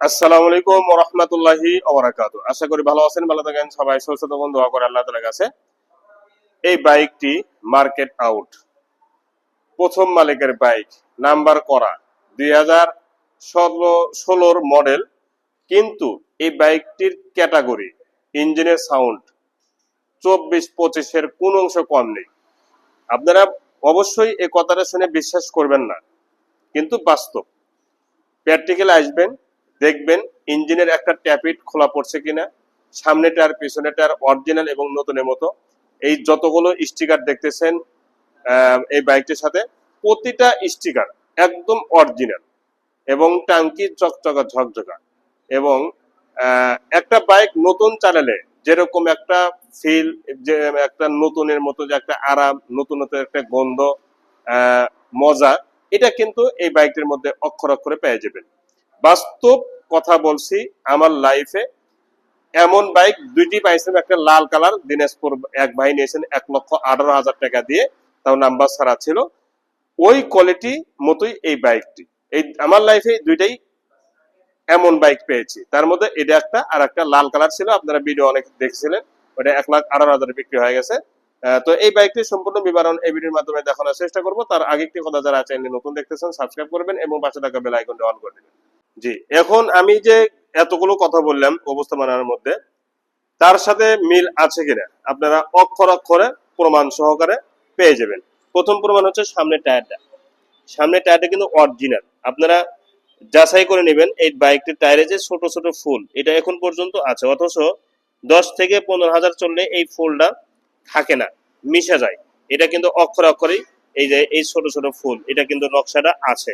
আসসালামু আলাইকুম রহমতুল্লাহি ওবরাকাতু। আশা করি ভালো আছেন, ভালো থাকেন, সবাই সুস্থ থাকুন, দোয়া করে আল্লাহ তাআলার কাছে। এই বাইকটি মার্কেট আউট। প্রথম মালিকের বাইক, নাম্বার করা, দুই হাজার ষোলোর মডেল। কিন্তু এই বাইকটির ক্যাটাগরি, ইঞ্জিনের সাউন্ড, চব্বিশ পঁচিশের কোন অংশ কম নেই। আপনারা অবশ্যই এই কথাটা শুনে বিশ্বাস করবেন না। কিন্তু বাস্তব। প্র্যাকটিক্যাল আসবেন দেখবেন ইঞ্জিনের একটা ট্যাপিট খোলা পড়ছে কিনা সামনে টায়ার পিছনে টায়ার অরিজিনাল এবং নতুনের মতো। এই যতগুলো স্টিকার দেখতেছেন এই বাইকটির সাথে, প্রতিটা স্টিকার একদম অরিজিনাল এবং টাঙ্কি চকচকা ঝকঝকা এবং একটা বাইক নতুন চালালে যেরকম একটা ফিল যে একটা নতুনের মতো যে একটা আরাম, নতুনত্বের একটা গন্ধ মজা, এটা কিন্তু এই বাইকটির মধ্যে অক্ষর অক্ষরে পেয়ে যাবেন। বাস্তব কথা বলছি আমার লাইফে এমন বাইক দুইটি পাইছেন, একটা লাল কালার, দিনাজপুর এক ভাই নিয়েছেন এক লক্ষ আঠারো হাজার টাকা দিয়ে তাও নাম্বার ছাড়া ছিল। ওই কোয়ালিটি মতোই এই বাইকটি এই আমার লাইফে দুইটাই এমন বাইক পেয়েছি। তার মধ্যে এটা একটা আর একটা লাল কালার ছিল, আপনারা ভিডিও অনেক দেখছিলেন। ওটা এক লাখ আঠারো হাজারে বিক্রি হয়ে গেছে। তো এই বাইকটির সম্পূর্ণ বিবরণ এই ভিডিওর মাধ্যমে দেখানোর চেষ্টা করব। তার আগে একটি কথা যারা চ্যানেল নতুন দেখতেছেন সাবস্ক্রাইব করবেন এবং পাশে থাকা বেল আইকনটা অন করে দিবেন। জি, এখন আমি যে এতগুলো কথা বললাম অবস্থা মানার মধ্যে, তার সাথে মিল আছে কিনা? আপনারা অক্ষর অক্ষরে প্রমাণ সহকারে পেয়ে যাবেন। প্রথম প্রমাণ হচ্ছে সামনের টায়ারটা। সামনের টায়ারটা কিন্তু অরিজিনাল আপনারা যাচাই করে নেবেন এই বাইকটির টায়ারে যে ছোট ছোট ফুল, এটা এখন পর্যন্ত আছে। অথচ দশ থেকে পনেরো হাজার চললে এই ফুলটা থাকে না, মিশে যায়। এটা কিন্তু অক্ষরে অক্ষরেই এই যে এই ছোট ছোট ফুল, এটা কিন্তু নকশাটা আছে।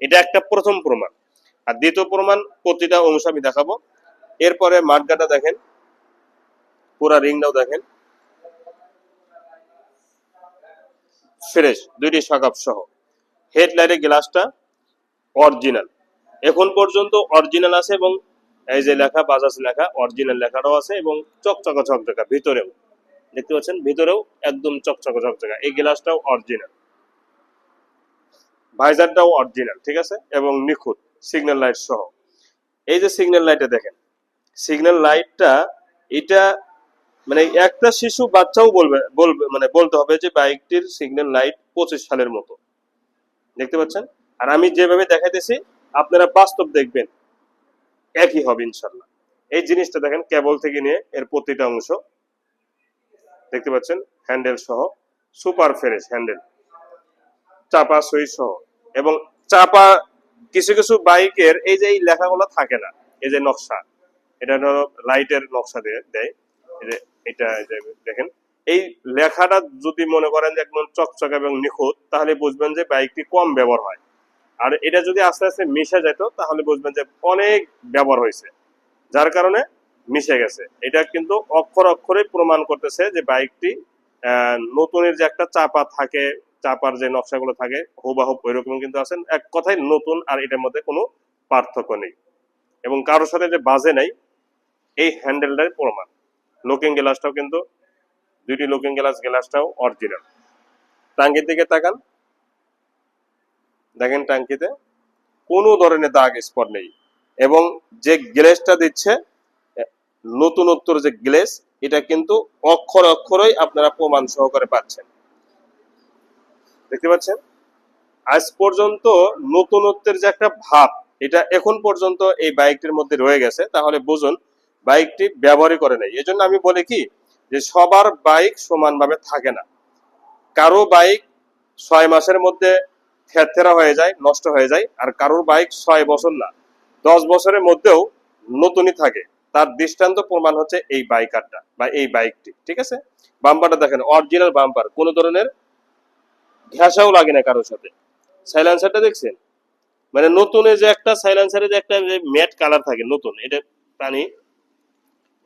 এটা একটা প্রথম প্রমাণ। আর দ্বিতীয় প্রমাণ প্রতিটা অংশ আমি দেখাবো। এরপরে মাঠগাটা দেখেন, পুরা রিংটাও দেখেন। ফ্রেশ, দুইটি শাকাপ সহ। হেডলাইটের গ্লাসটা অরিজিনাল। এখন পর্যন্ত অরিজিনাল আছে এবং এই যে লেখা, বাজাজ লেখা, অরিজিনাল লেখাটাও আছে এবং চকচকা চকচকা ভিতরেও। দেখতে পাচ্ছেন? ভিতরেও একদম চকচকা চকচকা এই গ্লাসটাও অরিজিনাল। ভাইজারটাও অরিজিনাল, ঠিক আছে? এবং নিখুঁত। সিগন্যাল লাইট সহ। এই যে সিগন্যাল লাইটটা দেখেন সিগন্যাল লাইটটা এটা মানে একটা শিশু বাচ্চাও বলবে বলবে মানে বলতে হবে যে বাইকটির সিগন্যাল লাইট পঁচিশ সালের মতো। দেখতে পাচ্ছেন? আর আমি যেভাবে দেখাইতেছি, আপনারা বাস্তব দেখবেন, একই হবে ইনশাল্লাহ এই জিনিসটা দেখেন কেবল থেকে নিয়ে এর প্রতিটা অংশ। দেখতে পাচ্ছেন? হ্যান্ডেল সহ সুপার ফ্রেশ হ্যান্ডেল চাপা সুইচ সহ। এবং চাপা কিছু কিছু বাইকের এই যে এই লেখাগুলো থাকে না, এই যে নকশা, এটা হলো লাইটের নকশা দিয়ে দেয়, এই যে এটা দেখেন, এই লেখাটা যদি মনে করেন যে একদম চকচক এবং নিখুঁত, তাহলে বুঝবেন যে বাইকটি কম ব্যবহার হয়। আর এটা যদি আস্তে আস্তে মিশে যেত, তাহলে বুঝবেন যে অনেক ব্যবহার হয়েছে, যার কারণে মিশে গেছে। এটা কিন্তু অক্ষর অক্ষরে প্রমাণ করতেছে যে বাইকটি নতুনের যে একটা চাপা থাকে চাপার যে নকশাগুলো থাকে হুবাহুব ওই রকম কিন্তু আছেন। এক কথায় নতুন আর এটার মধ্যে কোনো পার্থক্য নেই। এবং কারোর সাথে যে বাজে নাই এই হ্যান্ডেলটাই প্রমাণ। লুকিং গ্লাসটাও কিন্তু দুইটি লুকিং গ্লাস গ্লাসটাও অরিজিনাল টাঙ্কির দিকে তাকান। দেখেন টাঙ্কিতে কোনো ধরনের দাগ স্পট নেই। এবং যে গ্লেসটা দিচ্ছে এ, নতুনত্বর যে গ্লেস এটা কিন্তু অক্ষর অক্ষরই আপনারা প্রমাণ সহকারে পাচ্ছেন। দেখতে পাচ্ছেন? আজ পর্যন্ত নতুনত্বের যে একটা ভাব, এটা এখন পর্যন্ত এই বাইকটির মধ্যে রয়ে গেছে। তাহলে বুঝুন, বাইকটি ব্যবহারই করে নাই। এজন্য আমি বলি কি, যে সবার বাইক সমানভাবে থাকে না। কারও বাইক ছয় মাসের মধ্যে থেরথেরা হয়ে যায়, নষ্ট হয়ে যায়, আর কারোর বাইক ছয় বছর না। দশ বছরের মধ্যেও নতুনই থাকে। তার দৃষ্টান্ত প্রমাণ হচ্ছে এই বাইকারটা বা এই বাইকটি, ঠিক আছে? বাম্পারটা দেখেন অরিজিনাল বাম্পার কোনো ধরনের ঘেঁষাও লাগে না কারোর সাথে। সাইলেন্সারটা দেখছেন? মানে নতুনের যে একটা সাইলেন্সারের যে একটা ম্যাট কালার থাকে, নতুন, এটা পানি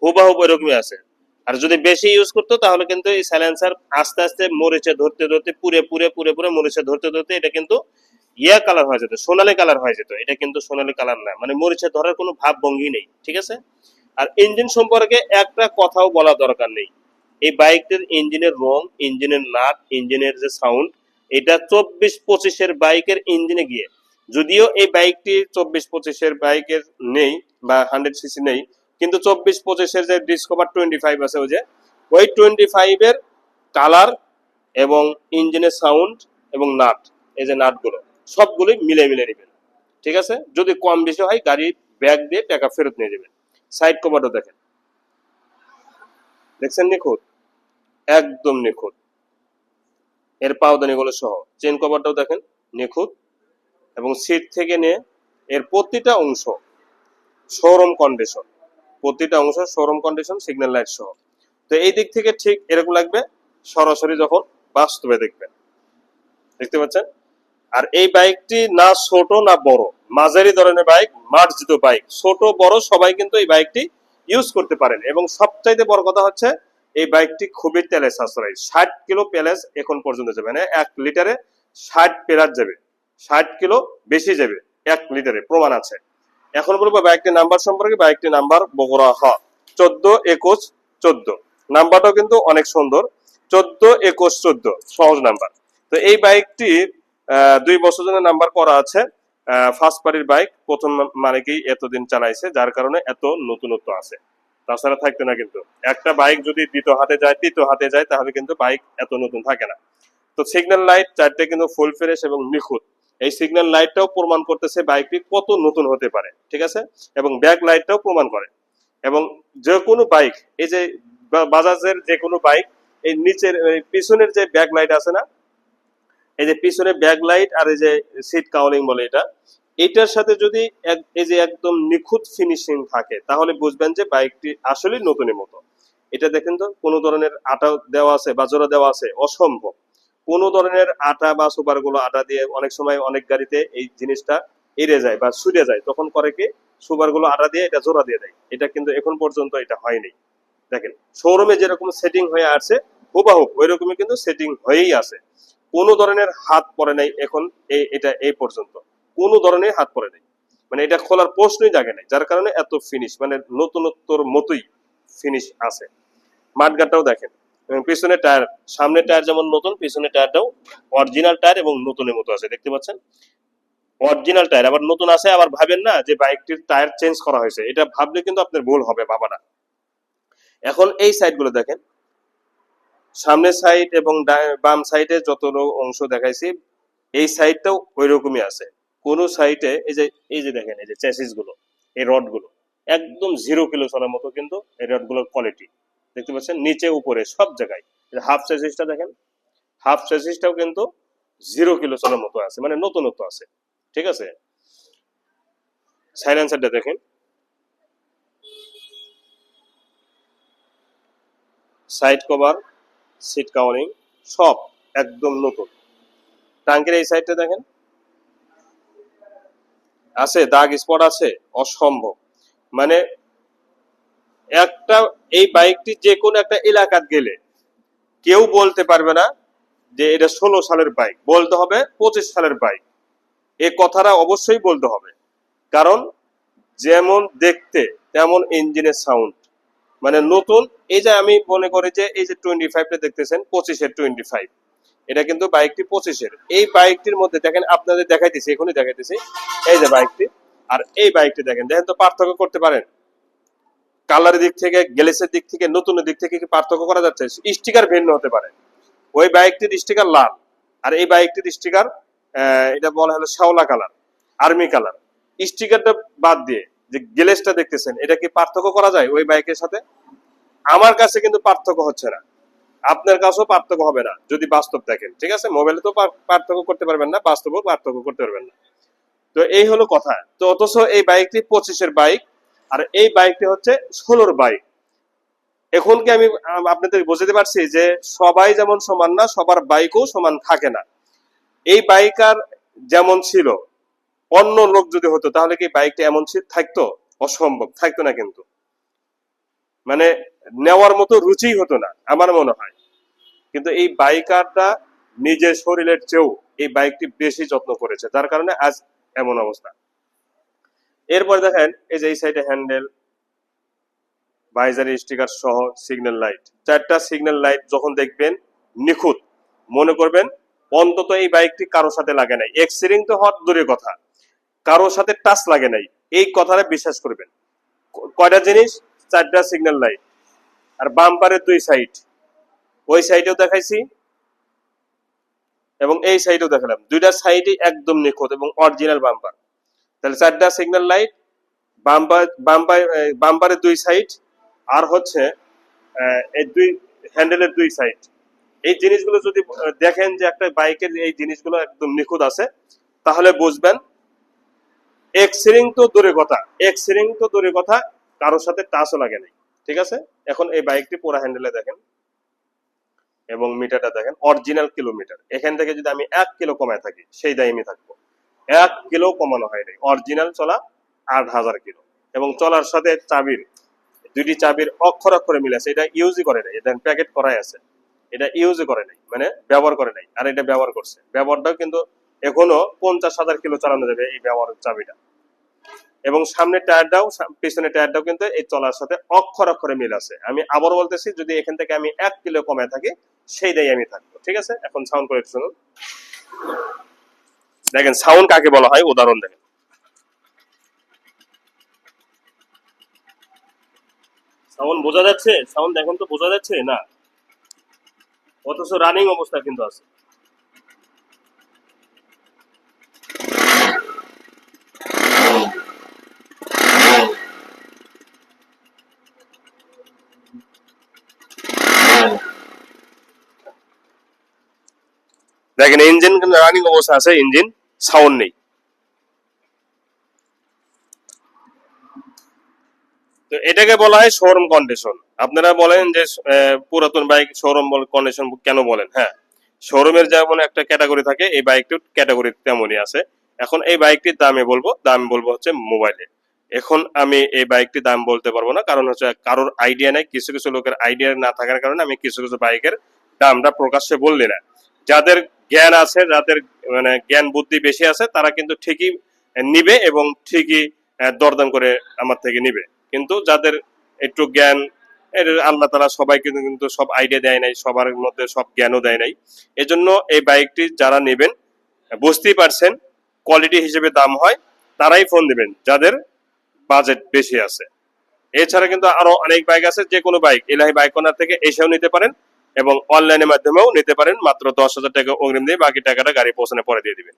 হুবাহুব ওইরকমই আছে। আর যদি বেশি ইউজ করতো, তাহলে কিন্তু এই সাইলেন্সার আস্তে আস্তে মরিচে ধরতে ধরতে পুরে পুরে পুরে পুরে মরিচে ধরতে ধরতে এটা কিন্তু ইয়া কালার হয়ে যেত, সোনালী কালার হয়ে যেত। এটা কিন্তু সোনালী কালার না মানে মরিচে ধরার কোনো ভাব ভঙ্গি নেই, ঠিক আছে? আর ইঞ্জিন সম্পর্কে একটা কথাও বলা দরকার নেই। এই বাইকটির ইঞ্জিনের রং ইঞ্জিনের নাট ইঞ্জিনের যে সাউন্ড এটা চব্বিশ পঁচিশের বাইকের ইঞ্জিনে গিয়ে। যদিও এই বাইকটি চব্বিশ পঁচিশের বাইকের নেই বা হান্ড্রেড সিসি নেই, কিন্তু চব্বিশ পঁচিশের যে ডিসকভার টোয়েন্টি ফাইভ আছে, ওই যে, ওই টোয়েন্টি ফাইভের কালার এবং ইঞ্জিনের সাউন্ড এবং নাট, এই যে নাটগুলো, সবগুলোই মিলে মিলে নেবেন। ঠিক আছে? যদি কম বেশি হয়, গাড়ি ব্যাগ দিয়ে টাকা ফেরত নিয়ে যাবেন সাইড কভারও দেখেন। দেখছেন নিখুঁত? একদম নিখুঁত। এর পাওদানিগুলো সহ। চেন কভারটাও দেখেন, নিখুঁত। এবং সিট থেকে নিয়ে এর প্রতিটা অংশ শোরুম কন্ডিশন প্রতিটা অংশ শোরুম কন্ডিশন সিগন্যাল লাইট সহ। তো এই দিক থেকে ঠিক এরকম লাগবে, সরাসরি যখন বাস্তবে দেখবেন দেখতে পাচ্ছেন? আর এই বাইকটি না ছোট, না বড়। মাঝারি ধরনের বাইক মার্জিত বাইক ছোট, বড় সবাই কিন্তু এই বাইকটি ইউজ করতে পারেন। এবং সবচাইতে বড় কথা হচ্ছে এই বাইকটি খুবই তেলে সাশ্রয়ী। ষাট কিলো প্যালেস এখন পর্যন্ত যাবে মানে এক লিটারে ষাট প্লাস যাবে। ষাট কিলো বেশি যাবে, এক লিটারে, প্রমাণ আছে। এখন বলব বাইকটির নাম্বার সম্পর্কে, বাইকটির নাম্বার বগুড়া হ। চোদ্দ একুশ চোদ্দ। নাম্বারটাও কিন্তু অনেক সুন্দর। চোদ্দ একুশ চোদ্দ, সহজ নাম্বার। তো এই বাইকটি দুই বছর জন্য নাম্বার করা আছে। ফার্স্ট পার্টির বাইক, প্রথম মালিকই এতদিন চালাইছে, যার কারণে এত নতুনত্ব আছে। তাছাড়া থাকতে না কিন্তু। একটা বাইক যদি দ্বিতীয় হাতে যায়, তৃতীয় হাতে যায়, তাহলে কিন্তু বাইক এত নতুন থাকে না। তো সিগন্যাল লাইট চারটে কিন্তু ফুল ফ্রেশ এবং নিখুঁত। এই সিগন্যাল লাইটটাও প্রমাণ করতেছে বাইকটি কত নতুন হতে পারে, ঠিক আছে? এবং ব্যাক লাইটটাও প্রমাণ করে। এবং যে কোনো বাইক এই যে বাজাজের যে কোনো বাইক এই নিচের পিছনের যে ব্যাক লাইট আছে না, এই যে পিছনে ব্যাক লাইট আর এই যে সিট কাউলিং বলে এটা এটার সাথে যদি এই যে একদম নিখুঁত ফিনিশিং থাকে, তাহলে বুঝবেন যে বাইকটি আসলে নতুনের মতো। এটা দেখেন তো, কোনো ধরনের আটা দেওয়া আছে বা জোড়া দেওয়া আছে, অসম্ভব। কোনো ধরনের আটা বা সুপারগুলো আটা দিয়ে অনেক সময় অনেক গাড়িতে এই জিনিসটা এড়ে যায় বা ছুটে যায়। তখন করে কি সুপারগুলো আটা দিয়ে এটা জোড়া দিয়ে দেয়। এটা কিন্তু এখন পর্যন্ত এটা হয়নি। দেখেন, শোরুমে যেরকম সেটিং হয়ে আছে হুবাহুব ওই রকমই কিন্তু সেটিং হয়েই আছে। কোনো ধরনের হাত পড়ে নাই এখন এটা এই পর্যন্ত। কোনো ধরনের হাত পড়ে নাই। মানে এটা খোলার প্রশ্নই জাগে নাই, যার কারণে এত ফিনিশ মানে নতুনত্বর মতোই ফিনিশ আছে। মাঠগাটাও দেখেন পিছনে টায়ার সামনে টায়ার যেমন নতুন পিছনে টায়ারটাও অরিজিনাল টায়ার এবং নতুনের মতো আছে, দেখতে পাচ্ছেন? অরিজিনাল টায়ার আবার নতুন আছে, আবার ভাবেন না যে বাইকটির টায়ার চেঞ্জ করা হয়েছে, এটা ভাবলে কিন্তু আপনার ভুল হবে বাবাটা এখন এই সাইডগুলো দেখেন, সামনের সাইড এবং বাম সাইডে যত অংশ দেখাইছি, এই সাইডটাও ওই রকমই আছে। কোন সাইটে এই যে এই যে দেখেন, এই যে চ্যাসিসগুলো, এই রডগুলো, একদম জিরো কিলো চলার মতো কিন্তু এই রডগুলোর কোয়ালিটি দেখতে পাচ্ছেন? নিচে, উপরে, সব জায়গায়। হাফ চ্যাসিসটা দেখেন হাফ চ্যাসিসটাও কিন্তু জিরো কিলো চলার মতো আছে মানে নতুনত্ব আছে। ঠিক আছে? সাইলেন্সারটা দেখেন। সাইড কভার সিট কাভারিং সব একদম নতুন। টাঙ্কের এই সাইডটা দেখেন। আছে, দাগ স্পট আছে, অসম্ভব। মানে একটা, এই বাইকটি যে কোনো একটা এলাকাত গেলে কেউ বলতে পারবে না যে এটা ষোলো সালের বাইক, বলতে হবে পঁচিশ সালের বাইক। এ কথাটা অবশ্যই বলতে হবে। কারণ যেমন দেখতে তেমন ইঞ্জিনের সাউন্ড মানে নতুন, এই যে আমি মনে করি যে এই যে টোয়েন্টি ফাইভটা দেখতেছেন, পঁচিশের টোয়েন্টি ফাইভ এটা কিন্তু বাইকটি পঁচিশের। এই বাইকটির মধ্যে দেখেন, আপনাদের দেখাইতেছি, এখনই দেখাইতেছি। এই যে বাইকটি, আর এই বাইকটি দেখেন দেখেন তো পার্থক্য করতে পারেন। কালারের দিক থেকে গ্যালেসের দিক থেকে, নতুনের দিক থেকে কি পার্থক্য করা যাচ্ছে? স্টিকার ভিন্ন হতে পারে। ওই বাইকটির স্টিকার লাল, আর এই বাইকটির স্টিকার এটা বলা হলো শ্যাওলা কালার, আর্মি কালার। স্টিকারটা বাদ দিয়ে, যে গ্যালেসটা দেখতেছেন, এটা কি পার্থক্য করা যায় ওই বাইকের সাথে? আমার কাছে কিন্তু পার্থক্য হচ্ছে না। আপনার কাছেও পার্থক্য হবে না, যদি বাস্তব দেখেন, ঠিক আছে? মোবাইলে তো পার্থক্য করতে পারবেন না, বাস্তবেও পার্থক্য করতে পারবেন না। তো এই হলো কথা। তো অথচ এই বাইকটি পঁচিশের বাইক, আর এই বাইকটি হচ্ছে ষোলোর বাইক। এখন কি আমি আপনাদের বুঝতে পারছি যে সবাই যেমন সমান না, সবার বাইকও সমান থাকে না। এই বাইকার যেমন ছিল, অন্য লোক যদি হতো, তাহলে কি বাইকটা এমন থাকতো? অসম্ভব, থাকতো না কিন্তু। মানে নেওয়ার মতো রুচি হতো না, আমার মনে হয়। কিন্তু এই বাইকারটা নিজের শরীরের চেয়েও এই বাইকটি বেশি যত্ন করেছে, যার কারণে আজ এমন অবস্থা। এরপর দেখেন, এই যে এই সাইডে হ্যান্ডেল, বাইজারি স্টিকার সহ সিগন্যাল লাইট। চারটা সিগন্যাল লাইট যখন দেখবেন নিখুঁত, মনে করবেন অন্তত এই বাইকটি কারোর সাথে লাগে নাই। এক্সিডেন্ট তো হওয়ার দূরের কথা, কারোর সাথে টাচ লাগে নাই, এই কথাটা বিশ্বাস করবেন। কয়টা জিনিস? চারটা সিগন্যাল লাইট। আর বাম্পারের দুই সাইড ওই সাইডেও দেখাইছি এবং এই সাইডেও দেখালাম। দুইটা সাইডই একদম নিখুঁত এবং অরিজিনাল বাম্পার তাহলে চারটা সিগন্যাল লাইট বাম্পার বাম্পার দুই সাইড আর হচ্ছে এই দুই হ্যান্ডেলের দুই সাইড এই জিনিসগুলো যদি দেখেন যে একটা বাইকের এই জিনিসগুলো একদম নিখুঁত আছে, তাহলে বুঝবেন এক্সরিং তো দূরে কথা। এক্সরিং তো দূরে কথা, কারোর সাথে টাচও লাগে নাই। ঠিক আছে? এখন এই বাইকটি পুরো হ্যান্ডেলে দেখেন এবং মিটারটা দেখেন অরিজিনাল কিলোমিটার এখান থেকে যদি আমি এক কিলো কমায় থাকি, সেই দায় থাকব। এক কিলো কমানো হয়নি অরিজিনাল চলা আট হাজার কিলো এবং চলার সাথে চাবির, দুইটি চাবির অক্ষর অক্ষরে মিলে আছে। এটা ইউজই করে নাই। এটা প্যাকেট করাই আছে। এটা ইউজই করে নাই। মানে ব্যবহার করে নাই। আর এটা ব্যবহার করছে। ব্যবহারটাও কিন্তু এখনও পঞ্চাশ হাজার কিলো চালানো যাবে এই ব্যবহারের চাবিটা। এবং সামনে টায়ারটাও পিছনের টায়ারটাও কিন্তু এই চলার সাথে অক্ষর অক্ষরে মিল আছে। আমি আবার বলতেছি, যদি এখান থেকে আমি এক কিলো কমায় থাকি, সেইটাই আমি থাকব, ঠিক আছে? এখন সাউন্ড করে শুনুন। দেখেন সাউন্ড কাকে বলা হয়? উদাহরণ দেখেন। সাউন্ড বোঝা যাচ্ছে? সাউন্ড দেখেন তো বোঝা যাচ্ছে? না। অথচ রানিং অবস্থা কিন্তু আছে। দেখেন ইঞ্জিন রানিং অবস্থা আছে ইঞ্জিন সাউন্ড নেই। তো এটাকে বলা হয় শোরুম কন্ডিশন আপনারা বলেন যে পুরাতন বাইক শোরুম কন্ডিশন কেন বলেন? হ্যাঁ শোরুমের যেমন একটা ক্যাটাগরি থাকে, এই বাইকটির ক্যাটাগরি তেমনই আছে। এখন এই বাইকটির দামে বলব, দাম বলব হচ্ছে মোবাইলে এখন আমি এই বাইকটির দাম বলতে পারব না, কারণ হচ্ছে কারোর আইডিয়া নেই, কিছু কিছু লোকের আইডিয়া না থাকার কারণে আমি কিছু কিছু বাইকের দামটা প্রকাশ্যে বললি না। যাদের জ্ঞান আছে, যাদের মানে জ্ঞান বুদ্ধি বেশি আছে, তারা কিন্তু ঠিকই নিবে এবং ঠিকই দরদাম করে আমার থেকে নিবে। কিন্তু যাদের একটু জ্ঞান আল্লাহ তালা সবাইকে কিন্তু সব আইডিয়া দেয় নাই, সবার মধ্যে সব জ্ঞানও দেয় নাই। এজন্য এই বাইকটি যারা নেবেন, বুঝতেই পারছেন কোয়ালিটি হিসেবে দাম হয়, তারাই ফোন দিবেন, যাদের বাজেট বেশি আছে। এছাড়া কিন্তু আরও অনেক বাইক আছে যে কোনো বাইক এলাহি বাইক কর্নার থেকে এসেও নিতে পারেন। এবং অনলাইনের মাধ্যমেও নিতে পারেন। মাত্র দশ হাজার টাকা অগ্রিম দিয়ে বাকি টাকাটা গাড়ি পৌঁছানোর পরে দিয়ে দিবেন।